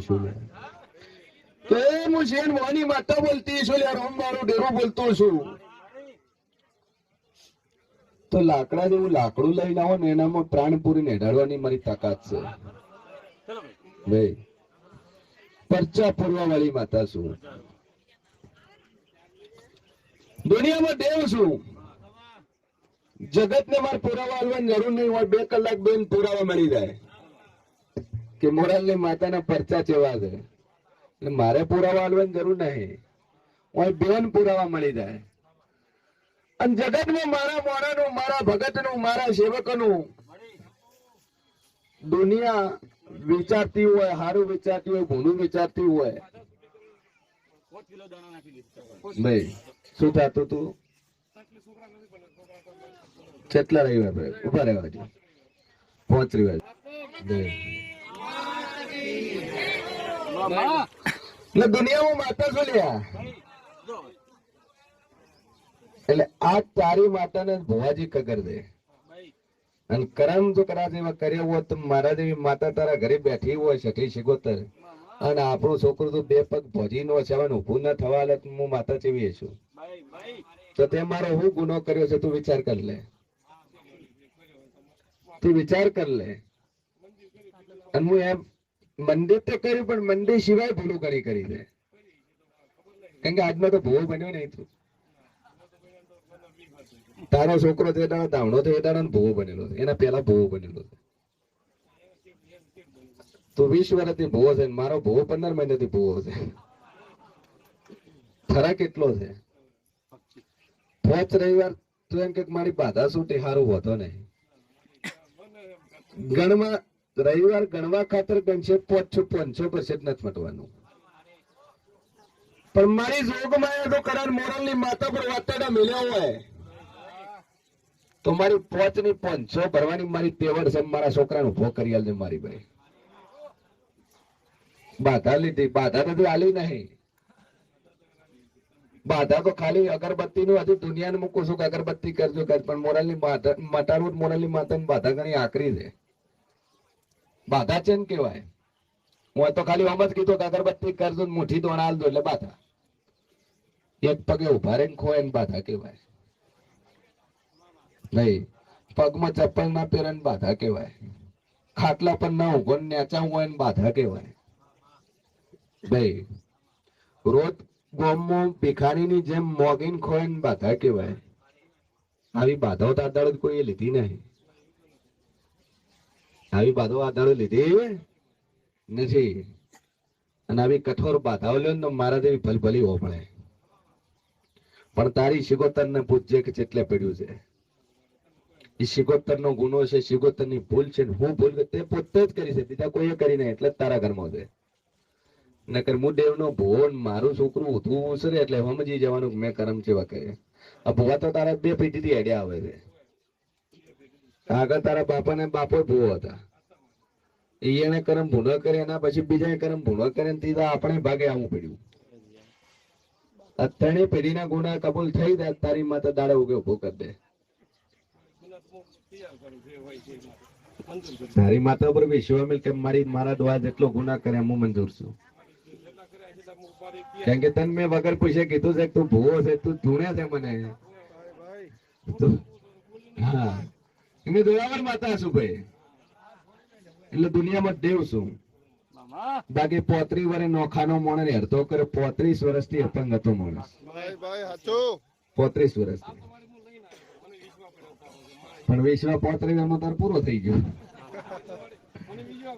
છું લે? તો એ હું જેન વાની માતા બોલતી છું લે? રોમ મારું ડેરો બોલતો છું તો લાકડા જેવું લાકડું લઈને આવો ને એનામાં પ્રાણ પૂરી નેઢાડવાની મારી તાકાત છે. ભાઈ, પરચા પૂરવા વાળી માતા છું. દુનિયામાં દેવ છું. જગત ને મારે પુરાવા આવવાની જરૂર નહીં હોય, બે કલાક બેન પુરાવા મળી જાય. કે મોરલની માતાના પરચા જેવા છે. એટલે મારે પુરાવા આલવાની જરૂર નહીં. હોય બેન પુરાવા મળી જાય. અને જગતમાં મારા મોરાનું, મારા ભગતનું, મારા સેવકનું દુનિયા વિચારતી હોય સારું વિચારતી હોય ભૂલું વિચારતી હોય. ભાઈ, શું થતું તું? કેટલા ભાઈ? ઊભા રહેવા પાંચ રવિવાર દુનિયામાં માતા શું એટલે આ તારી માતાને ભુવાજી કગર દે. અને કરમ જો કરા જેવા કર્યો તો મારા જેવી માતા તારા ઘરે બેઠી હોય છઠી શિગોતર. અને આપણું છોકરું તો બે પગ ભોજી નો છે ઊભું ના થવા હાલત હું માતા જેવી છું તો તે મારો હું ગુનો કર્યો છે તું વિચાર કર લે. તું વિચાર કર લે. અને હું એમ મંદિર તો કર્યું, પણ મંદિર સિવાય ભૂલું કરી કરી દે. કેમ કે આજનો તો ભૂવો બન્યો નહીં તું. તારો છોકરો તે દાડો દાવણો તો એ દાડો ભૂવો બનેલો છે. એના પહેલા ભૂવો બનેલો છે. તું વીસ વર્ષથી ભૂવો છે મારો ભૂવો પંદર મહિનાથી ભૂવો છે. ફરક એટલો છે. પાંચ રવિવાર તું એમ કે મારી બાધા છૂટી સારું હોતો નહીં. ગણવા રવિવાર ગણવા ખાતર ગણશે પાંચસો પાંચસો પરસેન્ટ નથી મટવાનું. પણ મારી જોગમાં તો કરાર મોરલની માતા પર વાતાડા મિલ્યા હોય. તો મારી પોચની પાંચસો ભરવાની મારી તેવડ છે મારા છોકરાને ઊભો કરી આલજે મારી ભાઈ. બાધા લીધી, બાધા નથી આલી નહીં. બાધા તો ખાલી અગરબત્તી નું હજુ દુનિયાને મૂકું છું કે અગરબત્તી કરજો કર પણ મોરલની માતા, મટાડવું મોરલની માતાની બાધા ઘણી આકરી છે. બાધા છે ને કેવાય હું તો ખાલી આમ જ કીધું કે અગરબત્તી કરજો મુઠ્ઠી દોણા હાલ દો એટલે બાધા. એક પગે ઊભા રહીને ખોય ને બાધા કેવાય નહીં, પગમાં ચપ્પલ ના પહેરે ને બાધા કેવાય ખાટલા પર ના ઊંઘો ને નેચા હોય ને બાધા કેવાય ભાઈ રોજ ગોમમાં ભિખારીની જેમ મોગીન ખોય ને બાધા કેવાય આવી બાધાઓ તો કોઈ લીધી નહીં. આવી બાધો આધારો લીધી નથી. અને આવી કઠોર બાધાઓ લ્યો તો મારા જેવી ભલભલી હોપળે પણ તારી શિગોતર ને પૂછજે કે ચેટલે પડ્યું છે. એ શિગોતર નો ગુનો છે શિગોતરની ભૂલ છે હું ભૂલ તે પોતે જ કરી છે, બીજા કોઈએ કરી નહીં, એટલે તારા ઘરમાં છે. નકર હું દેવ નો ભૂવો મારું છોકરું ઉઠવું ઉછરે એટલે સમજી જવાનું મેં કરમ જેવા કરે આ ભૂવા તો તારા બે પેઢી થી હેડ્યા આવે છે. આગળ તારા બાપા ને બાપો ભૂવો હતા. એને કરમ ભૂનો કરે એના પછી બીજા કરમ ભૂનો કરે ને તીધા આપણે ભાગે આવું પડ્યું. ત્રણેય પેઢીના ગુના કબૂલ થઈ જાય તારી માતા દાડે ઉગે ઊભો કરી દે. તારી માતા ઉપર વિશ્વામિલ કે મારી મારા દ્વારા જેટલો ગુના કરે હું મંજૂર છું. કેમ કે તને મેં વગર પૂછે કીધું છે તું ભૂવો છે તું ધૂણે છે મને. હા. એમની દોરાવર માતા છું ભાઈ. એટલે દુનિયામાં દેવ છું. બાકી પોત્રી વરે નોખાનો મોણે અડધો કરે પોત્રીસ વર્ષથી અપંગ હતો માણસ. ભાઈ ભાઈ હાચું. પોત્રીસ વર્ષથી પણ વિશ્વ પોત્રીસ વર્ષમાં તાર પૂરો થઈ ગયો.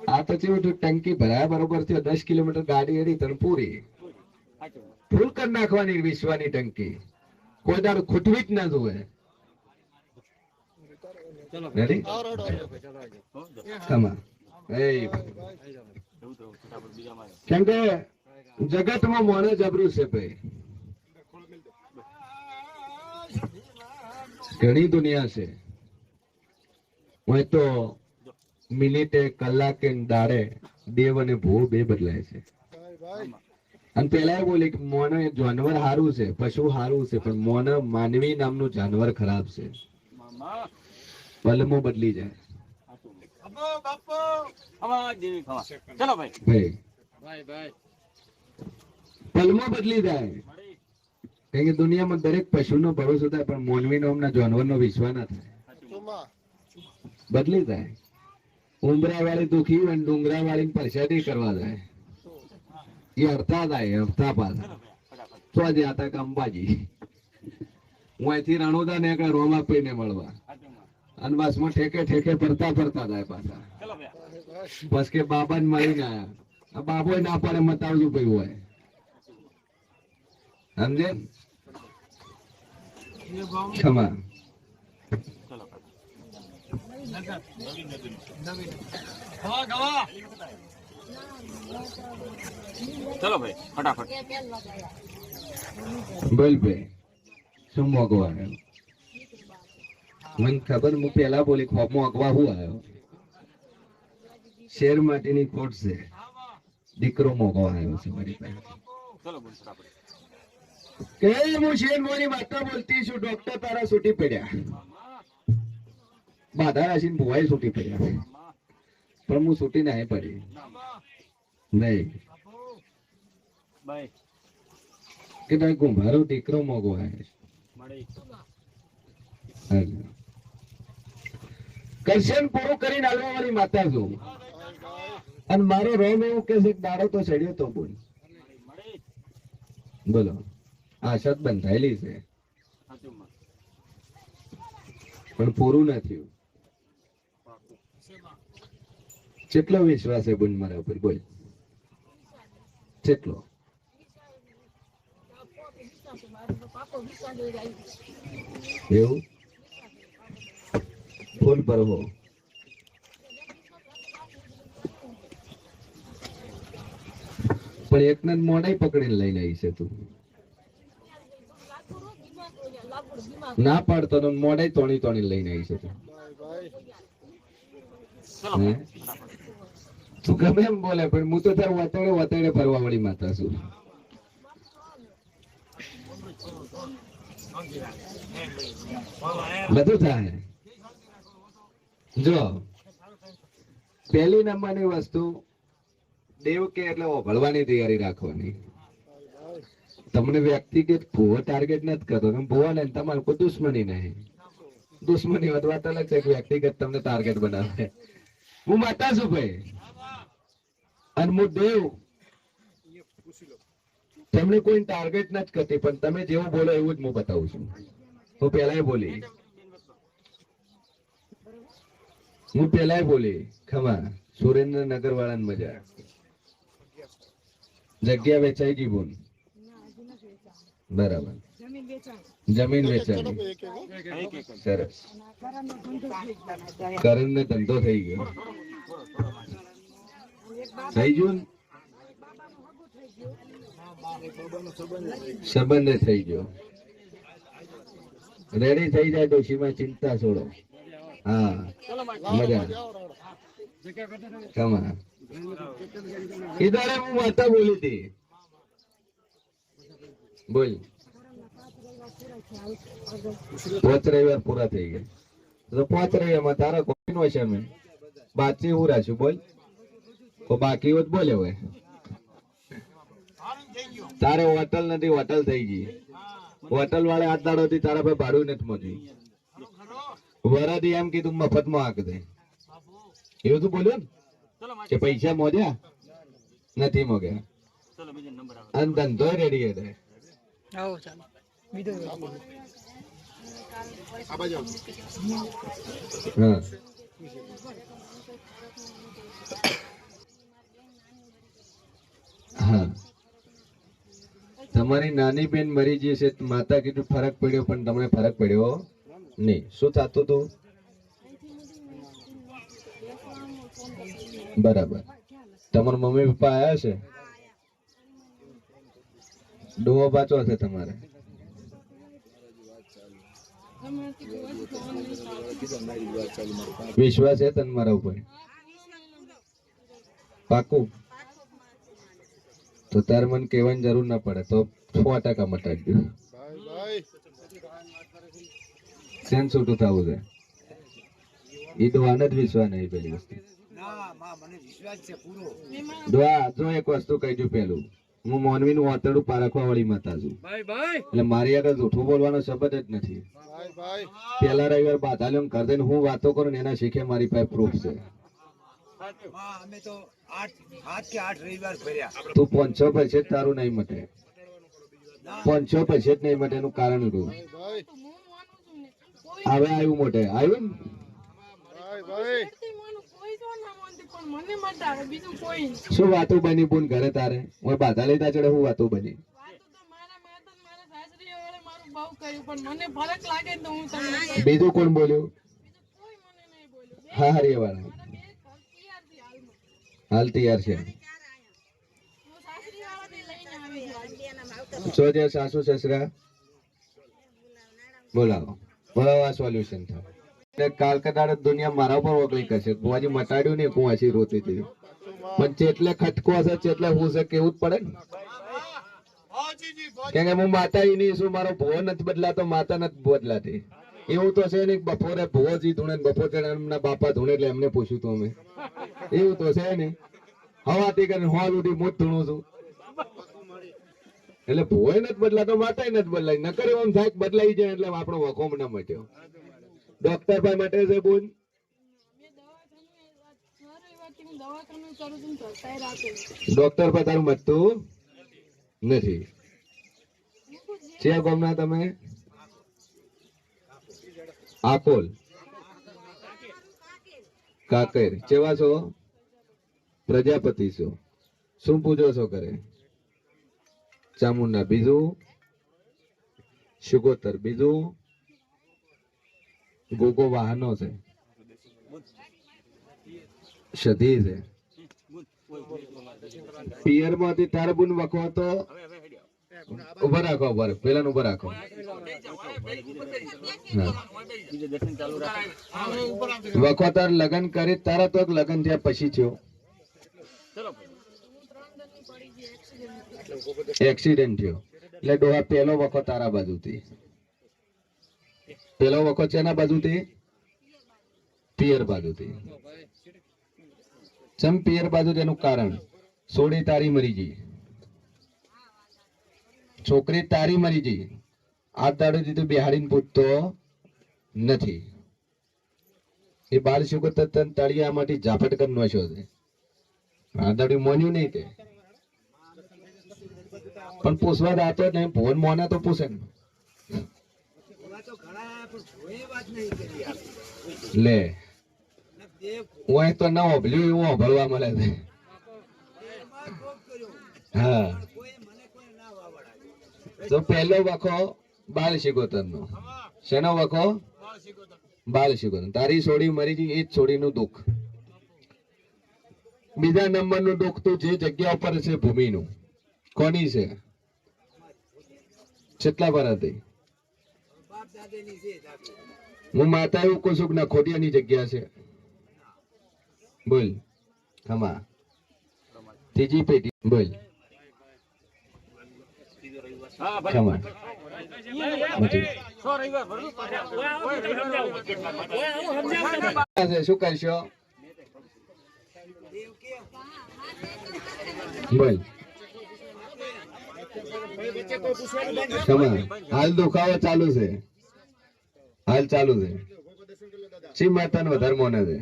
આ તો થયું, ટંકી ભરાયા બરોબર થયો દસ કિલોમીટર ગાડી એડી તને પૂરી. ફૂલ કરી નાખવાની વિશ્વની ટંકી. કોઈ દાડ ખૂટવી જ ના જોવે રેડી કેમ કે જગતમાં મોણે જબરું છે ભાઈ. ઘણી દુનિયા છે. હોય તો મિનિટે કલાકે દાડે દેવ અને ભૂ બે બદલાય છે. અને પેલા એ બોલી કે મોને જાનવર સારું છે પશુ સારું છે પણ મોને માનવી નામનું જાનવર ખરાબ છે. પલમો બદલી જાય. પલમો બદલી જાય. કારણ કે દુનિયામાં દરેક પશુનો ભરોસો થાય, પણ મોનવીનો નામના જાનવરનો વિશ્વાસ ના થાય. બદલી જાય. ઉમરા વાળી દુખી અને ડુંગરા વાળી પરસાદી કરવા જાય. એ હરતા થાય હરતા પાછા. તો આજે કે અંબાજી. હું અહીંથી રણોદા ને રોમા પીને મળવા. અને બસમાં ઠેકે ઠેકે ફરતા ફરતા જાય પાછા. બસ કે બાબા ને મળીને આયા. બાબો ના પડે મતાવજો ભાઈ હોય. સમજે? ક્ષમા. ચલો ભાઈ ફટાફટ. બોલ ભાઈ શું મોગવા આવ્યો? મને ખબર હું પેલા બોલી ખોપમાં અગવા હું આવ્યો? શેર માટેની ખોટ છે. દીકરો મોગવા આવ્યો છે મારી પાસે. હું શેર માતા બોલતી છું? ડોક્ટર તારા છૂટી પડ્યા. બાધા રાશિને ભુવાઈ છૂટી પડ્યા. પણ હું છૂટી નહીં પડી નહીં. કે તારે ગુંભારો દીકરો મોગો આવે છે. મળી પૂરું કરીને હાલવા વાળી માતા છું. અને મારો રોમ એવું કે છે દાડો તો ચડ્યો તો બોલ. બોલો. આ શત બંધાયેલી છે. પણ પૂરું નથી કેટલો વિશ્વાસ છે બોલ મારા ઉપર, બોલ. કેટલો એવું? ફૂલ પર હો પણ એકને મોઢાઈ પકડીને લઈને આવી છે તું. ના પાડતો તો મોઢાઈ તોણી તોણી લઈને આવી છે તું. તું ગમે એમ બોલે, પણ હું તો તાર વતેડે વતેડે ફરવા વળી માતા છું. બધું થાય. જો, પહેલી નંબરની વસ્તુ દેવ કે એટલે ઓભળવાની તૈયારી રાખવાની. તમને વ્યક્તિગત ભૂવો ટાર્ગેટ નથી કરતો, તમે ભૂવા ને તમારે કોઈ દુશ્મની નહીં. દુશ્મની વાત વાત અલગ છે કે વ્યક્તિગત તમને ટાર્ગેટ બનાવે. હું માતા છું ભાઈ. અને હું દેવ. તમને કોઈ ટાર્ગેટ નથી કરતી, પણ તમે જેવું બોલો એવું જ હું બતાવું છું. હું પહેલા બોલી હું પેલાય બોલી, ખમા સુરેન્દ્રનગર વાળાને મજા જગ્યા વેચાઈ ગઈ બોલ. બરાબર. જમીન એક સરસ. કરણ ને ધંધો થઈ ગયો. થઈ ગયું? સંબંધ થઈ ગયો. રેડી થઈ જાય ડોશીમાં ચિંતા છોડો. હા, મજા કમા ઇધારે હું માતા બોલી હતી. બોલ. પાંચ રવિવાર પૂરા થઈ ગયા. તો પાંચ રવિવારમાં તારા કોઈ નો છે મેં બાકી હું રાખ્યું. બોલ. તો બાકી હોત બોલે હવે. તારે હોટલ નથી, હોટલ થઈ ગઈ. હોટલ વાળે હાથ દાડો તારા ભાઈ ભાડું નથી મળ્યું વરાથી એમ કીધું મફતમાં હાક દે. એવું તું બોલ્યો ને? કે પૈસા મોજ્યા? નથી મોગ્યા. ચલો બીજો અને ધંધો રેડી હતો આ બાજુ આવો. હા. હા. તમારી નાની બેન મરી જશે માતા કીધું ફરક પડ્યો પણ તમને ફરક પડ્યો. નહીં શું થતું હતું બરાબર તમારા મમ્મી પપ્પા આવ્યા છે ડોહો પાછો છે તમારે વિશ્વાસ છે તને મારા ઉપર પાકું તો તારે મને કહેવાની જરૂર ના પડે તો સો ટકા મટાડી દઉં સેન છૂટું થવું છે એ દોવાને જ વિશ્વાસ નહીં પેલી વસ્તુ. ના માં મને વિશ્વાસ છે પૂરો. દોવા જો એક વસ્તુ કહી દઉં પેલું. હું મોનવીનું વાતડું પારખવા વાળી માતા છું. એટલે મારી આગળ જૂઠું બોલવાનો શબ્દ જ નથી. ભાઈ ભાઈ. પેલા રવિવાર બાધાલ્યો ઘર દઈને હું વાતો કરું ને એના શીખે મારી પાસે પ્રૂફ છે. માં અમે તો પાંચસો પૈસે જ તારું નહીં મટે. પાંચસો પૈસે જ નહીં મટે એનું કારણ હતું ભાઈ ભાઈ. હવે આવ્યું મોટે આવ્યું. શું વાતો બની પૂન ઘરે તારે? હું બાધા લેતા ચડે હું વાતો બની? વાતો તો મારા માતા ને મારા સાસરીએ વડે મારું બહુ કર્યું પણ મને ફરક લાગે ને તો હું તમને કહું. બીજું કોણ બોલ્યું? બીજું કોઈ મને નહીં બોલ્યું. બે હા હરી વાળા હાલ તૈયાર છું. છો. જે સાસુ સસરા બોલાવો. બોલાવો સોલ્યુશન થાય એટલે કાલ કદાચ દુનિયા મારા ઉપર વકલી કરશે બુવાજી મટાડ્યું ને કુવાસી રોતી હતી પણ જેટલે ખટકો હશે, જેટલે હું છે કેવું જ પડે કેમ કે હું માતા ઈ નહીં છું, મારો ભૂવો નથી બદલાતો, માતા નથી બદલાતી. એવું તો છે ને બપોરે ભોજી ધૂણે બપોર એમના બાપા ધૂણે એટલે એમને પૂછ્યું તું અમે. એવું તો છે ને. હવાથી કરીને હોલ ઉઠી મોત ધૂણું છું. એટલે ભોય નથી બદલાતો માતા નથી બદલાય. નકર એમ થાય બદલાઈ જાય એટલે આપણો વખોમ ન મટ્યો ડોક્ટર ભાઈ માટે છે બોલ. ડોક્ટર પર તારું મટતું નથી. છે ગામના તમે? આકોલ. કાકેર. કેવા છો? પ્રજાપતિ છો. શું પૂજો છો કરે ચામુંડા બીજું સુગોતર બીજું, ગોગો વાહનો છે. સધી છે. પિયરમાંથી તારબુન વખો તો ઊભા રાખો, ઊભા પેલા ઊભા રાખો. વખો તાર લગન કરી, તારા તો લગ્ન થયા પછી થયો. એક્સિડન્ટ થયો. એટલે ડોહા પહેલો વખત તારા બાજુથી. પહેલો વખત છે બાજુથી? પિયર બાજુથી. ચમ પિયર બાજુ તેનું કારણ? સોડી તારી મરી ગઈ. છોકરી તારી મરી ગઈ. આ દાડો તું બિહારીને પૂછતો નથી. એ બાળ શું તન તળિયામાંથી ઝાપટ કરી નો છે. આ દાડો મોન્યું નહીં તે. પણ પૂછવા દાતો જ નહીં. ભુવન મોને તો પૂછે ને. લે. હું અહીં તો ના ઓભલ્યું એવું ઓભળવા મળે છે. હા. ના તો પહેલો વખો બાલ શિકોતર નો શેનો વખો? બાલ શિકોતર તારી છોડી મરી ગઈ એ જ છોડીનું દુઃખ. બીજા નંબરનું દુઃખ તો જે જગ્યા ઉપર છે ભૂમિનું. કોની છે? કેટલા પર હતી. હું માતા એવું કહું છું કે ના, ખોડિયાની જગ્યા છે. બોલ. હમા ત્રીજી પેટી બોલ. શું કરશો? બોલ. હાલ દુખાવો ચાલુ છે. હાલ ચાલુ છે. શી માતાને વધારે મોને છે?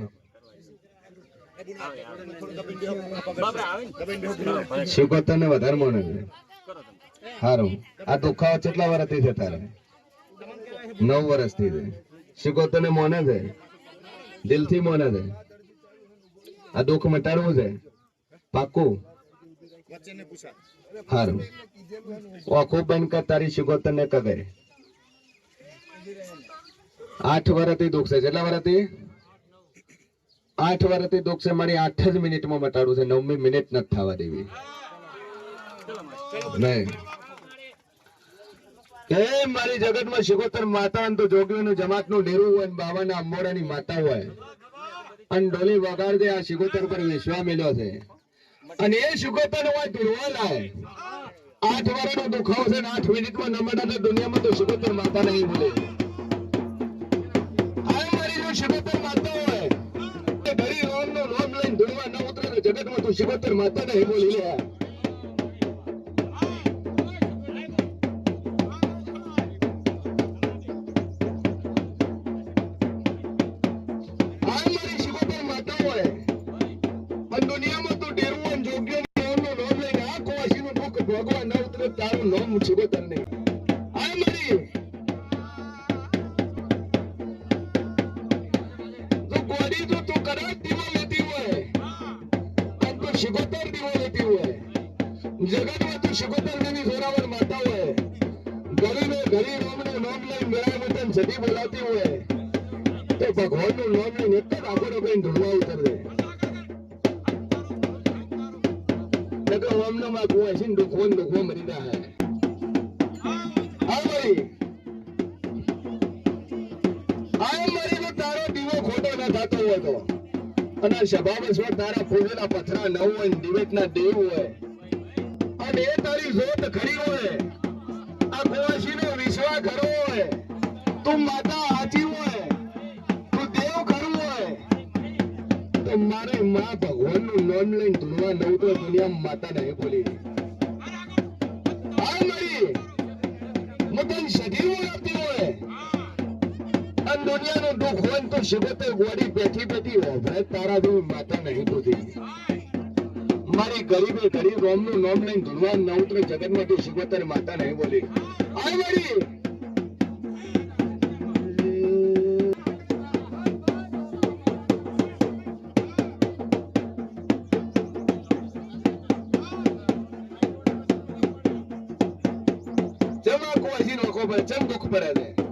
બાપરા આવે ને વધારે મોને છે? સારું આ દુખાવો કેટલા વર્ષથી છે તારે? નવ વર્ષથી છે. શિકોતરને મોને છે? દિલથી મોને છે? આ દુઃખ મટાડવું છે? પાકું મારી નવમી મિનિટ નથી થવા દેવી. નહીં. એ મારી જગતમાં શિકોતર માતા અને તો જોગીઓનું જમાતનું ડેરું હોય બાવાના અંબોડાની માતા હોય. અને ડોલી વગાડ દે આ શિકોતર પર વિશ્વા મેળ્યો છે. અને એ સુગોતાનો હોય દુર્વાલાય આઠ વારનો દુખાવો છે ને આઠ મિનિટમાં ન મળે તો દુનિયામાં તો સુગોતર માતા નહીં મળે આ મારી જો સુગોતર માતા હોય તો ગરી રોમ લઈને ધોળવા ન ઉતરે જગતમાં તો માતા નહીં બોલી લે ઉતરે તારું નામ શિકોતર નહીં આ હોય ને દેવ હોય. અને એ તારી જોત ખરી હોય. આ કુવાસીનો વિશ્વાસ ખરો હોય. તું માતા હાચી હોય. તું દેવ ખરું હોય. તો મારે માં ભગવાનનું નામ લઈને ધૂળવા નવ તો દુનિયામાં માતા નહીં બોલી હા મારી. હું તને બોલાવતી હોય. અને દુનિયાનું દુઃખ હોય તો શિબતે ગોળી બેઠી બેઠી હોભળે તારા જેવી માતા નહીં બોલી મારી ગરીબે ગરીબ રોમનું નામ લઈને ધૂળવા ન ઉતરે જગતમાંથી શિવતર માતા નહીં બોલી આ મારી ચમ આખો હસી નોખો પડે ચમ દુઃખ પડે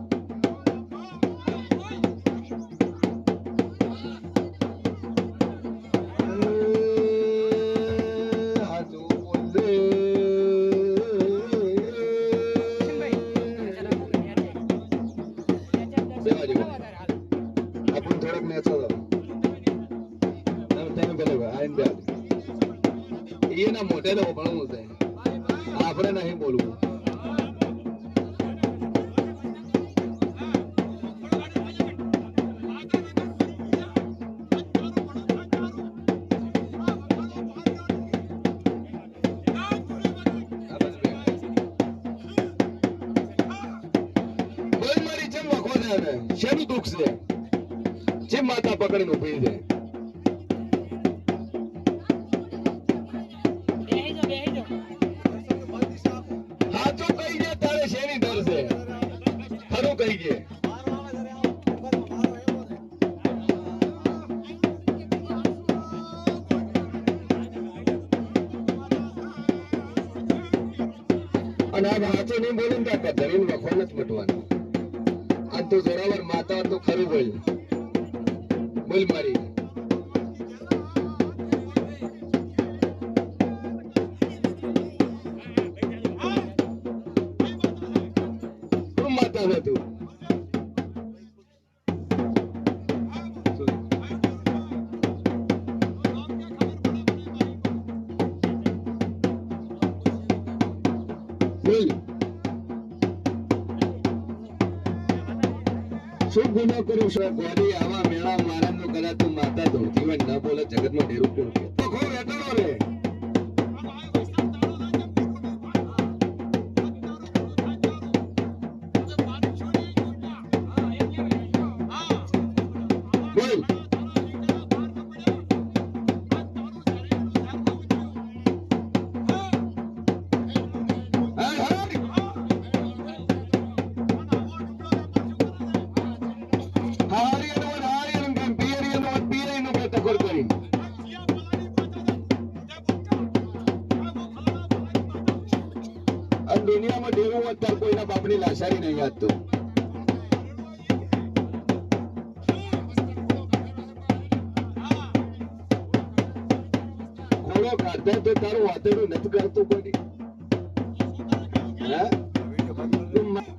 સાચું નહીં બોલું ને તો ધરીને વખો નથી મટવાનું. આ તો જોરાવર માતા તો ખરું બોલ. બોલ મારી. માતા શું ગુનો કર્યો છે? ગોરી આવા મેળા મારા નો કદાચ તું માતા ધોતી હોય ન બોલે જગતમાં ડેરું કોણ કે તો ખો વેટણો રે. બાપની લાશારી નહીં યાદ ખોળો ખાધો તો તારું વાતેડું નથી કરતું કોઈ હે તું મા-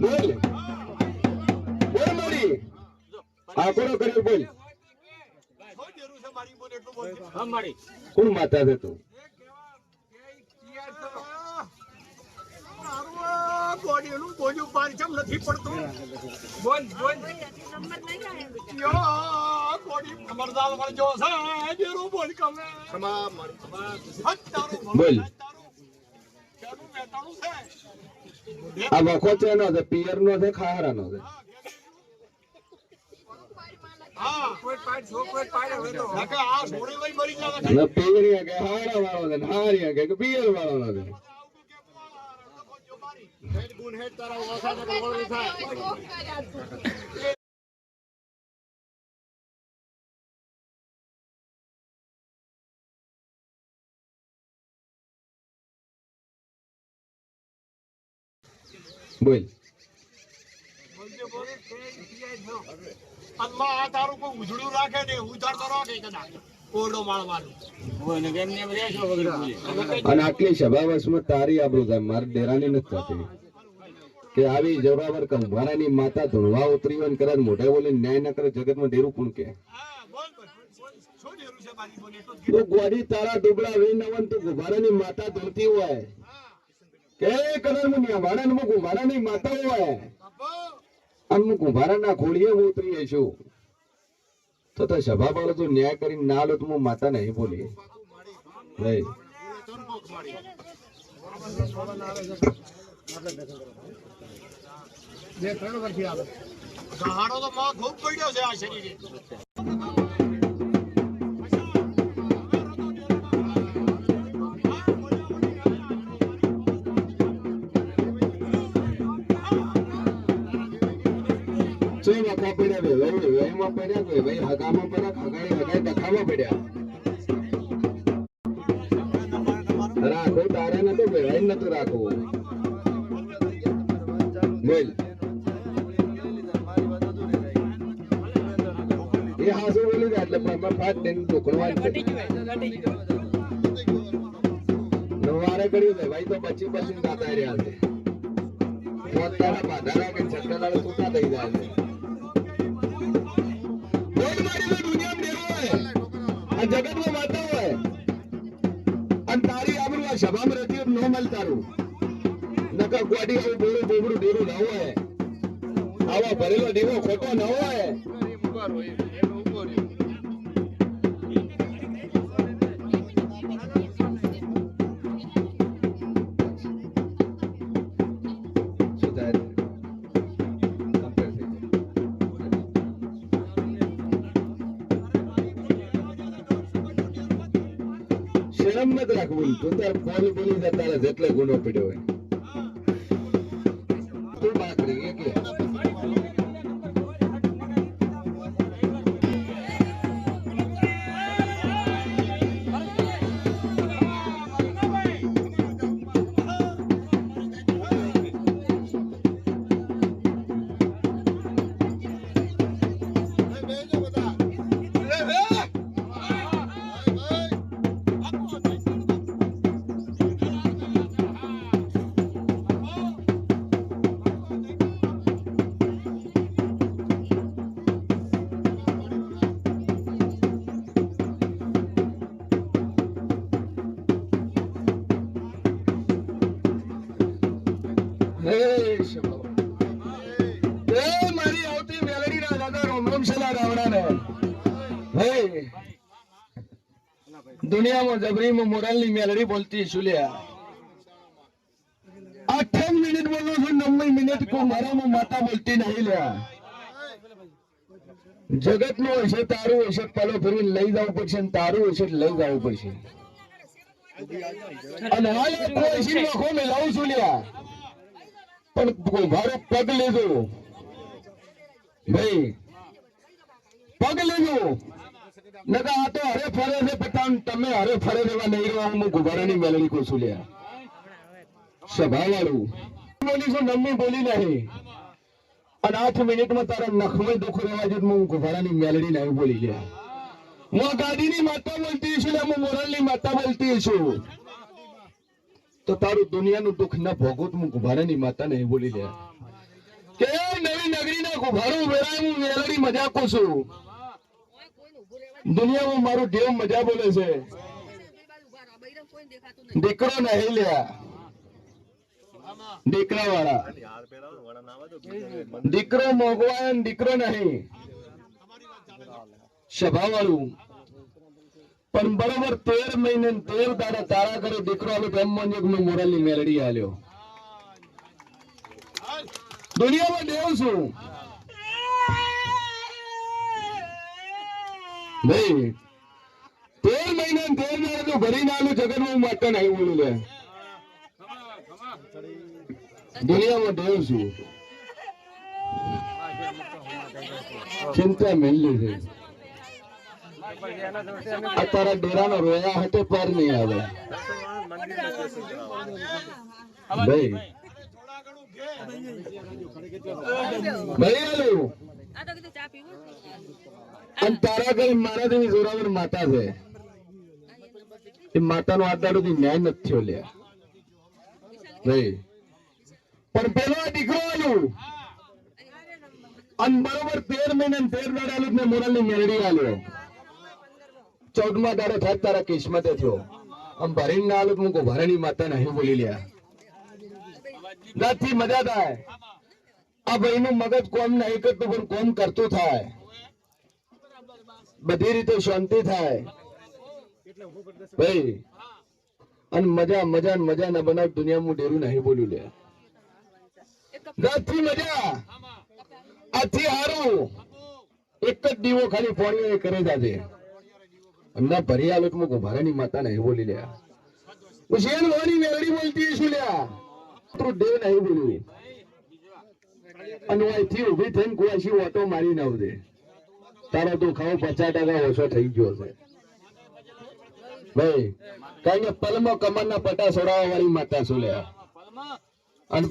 બોલ બોલ મારી આંકડો કર્યો બોલ હા મારી કોણ માતા છે. તું કોડીનું બોલ્યું પાંચમ નથી પડતું. બોલ બોલ. યો કોડી ખબરદાર વળજો છે બેરું બોલ કમે. ક્ષમા મારી હટ તારું બોલ. તારું. પેલું છે. આ વખો એનો છે પિયર નો છે ખાહરા નો છે હા કોઈ પાડ છો કોઈ પાડ હવે તો નકે આ સોડે લઈ મરી જાવ ને પિયર કે હારા વાળો ને હારિયા કે પિયર વાળો નો હેડ ગુણ હેડ તારા બોલ અલ્લાહ આ તારું કોઈ ઉજળું રાખે ને ઉજાડ રાખે કદાચ. ઓરડો માળવાનું કોઈને કેમ ને એમ રહેશો વગર બોલે. અને આટલી સભાવશમાં તારી આબરૂ થાય મારી ડેરાની નથી થતી. કે આવી જોરાવર કંભારાની માતા ધોળવા ઉતરી હોય ને મોઢે બોલી ન્યાય ન કરે જગતમાં ડેરું કોણ કે તો ગોડી તારા ડુબડા વી નવન તું ગુભારાની માતા ધૂણતી હોય. કે કલર મુનિયા ન્યાવાડા ને હું ગુભારાની માતા હોય. અને હું ખોળીએ હું ઉતરી છું. તો તો સભા વાળો તું ન્યાય કરીને ના લો તો હું માતા નહીં બોલી ભાઈ. ગહાડો તો માં ખૂબ પડ્યો છે આ શરીરે. ભાઈ પડ્યા કોઈ ભાઈ હગામાં પડ્યા ખગાડી હગાઈ ડખામાં પડ્યા. રાખો તારે નતો વેવાઈ નતો રાખવું. બોલ. એ હાસો બોલી દે એટલે પણ ફાટ દઈને ઢોકળવા નવારે કર્યું છે ભાઈ તો પછી પછી દાતા રહ્યા છે. પોતાના બાધારા કે છટકલાળ છૂટા થઈ જાય છે. તો દુનિયામાં ડેરો હોય આ જગતમાં માતા હોય. અને તારી આબરૂ આ સભામાં રહેતી ન મળ તારું. નકર ગોડી આવું બોલું બોબડું ડેરું ન હોય. આવા ભરેલો દેવો ખોટો ન હોય. શરમ નથી રાખવું. તું તાર બોલી બોલી જા તારા જેટલે ગુનો પડ્યો હોય. હે મારી આવતી મેલડીના દાદા રોમ રોમ છેલ્લા ગાવડાને હે દુનિયામાં જબરીમાં મોરલની મેલડી બોલતી સુલ્યા અઠ્ઠાવન મિનિટ બોલો છો નવ્વઈ મિનિટ કો મારામાં માતા બોલતી નહીં લ્યા જગતનું હશે તારું હશે પલો ફેરવીને લઈ જવું પડશે તારું હશે લઈ જવું પડશે. અને હાલ કોઈ શી નખો મેં લાવું છું લ્યા. પણ મારું પગ લીધું. ભાઈ પગ લીધું. નકા આ તો હરે ફરે છે પટાણ તમે હરે ફરે રહેવા નહીં રહો હું ગુબારાની મેલડી છું, લ્યા. સભા વાળું બોલીશું નમ્મી બોલી નહીં. અને આઠ મિનિટમાં તારા નખમે દુઃખ રહેવા છે હું ગુબારાની મેલડી નહીં બોલી, લ્યા. હું ગાડીની માતા બોલતી છું ને, હું મોરલની માતા બોલતી છું. તો તારું દુનિયાનું દુઃખ ન તો હું ગુભારાની માતાને બોલી લે. કે નવી નગરીના ગુભારું વેરાય, હું વેલડી મજાક છું. દુનિયામાં મારું ઢેવ મજા બોલે છે. દીકરો નહીં લ્યા. દીકરા વાળા દીકરો મોગવાય દીકરો નહીં. સભા વાળું પણ બરોબર તેર મહિને તેર દાડા તારા ઘરે દીકરો આવ્યો તેમ મંજકનું મોરલની મેળડી આલ્યો. દુનિયામાં દેવ છું. તેર મહિના ને તેર દાડા તો ભરી માટે નહીં બોલું લે. દુનિયામાં દેવ છું. ચિંતા મેળવી છે. આ તારા ડેરાનો રોયા હતો પર નહીં આવે. માતા છે. એ માતાનો નથી થયો ભાઈ. પણ પેલો દીકરો આલું. અને બરોબર તેર મહિને તેર દાડા આલું ને મોરલની મેળવી આલ્યો. ચૌદમા દાડો થાય તારા કિસ્મતે થયો. આમ ભરીને ના આલું મૂકો ભરણી માતા નહીં બોલી લ્યા. નથી મજા થાય. આ ભાઈ નું મગજ કોમ નહીં કરતું, પણ કોમ કરતું થાય. બધી રીતે શાંતિ થાય. ભાઈ, અને મજા મજા મજા ના બનાવ દુનિયા હું ડેરું નહીં બોલ્યું લે નથી મજા. આથી હારું. એક જ દીવો ખાલી ફોન કરે જાજે. એમના ભરી આલોક મુકો ભારેની માતા નહીં બોલી લે ઉશેન વાની મેલડી બોલતી શું લ્યા? તું દેવ નહીં બોલ્યું અને અહીંથી થઈને કુવાશી ઓટો મારી ના દે તારો તો ખાવ પચાસ ટકા ઓછો થઈ ગયો છે. ભાઈ, કઈ ને પલમાં કમરના પટા સોડાવા વાળી માતા શું લ્યા? અને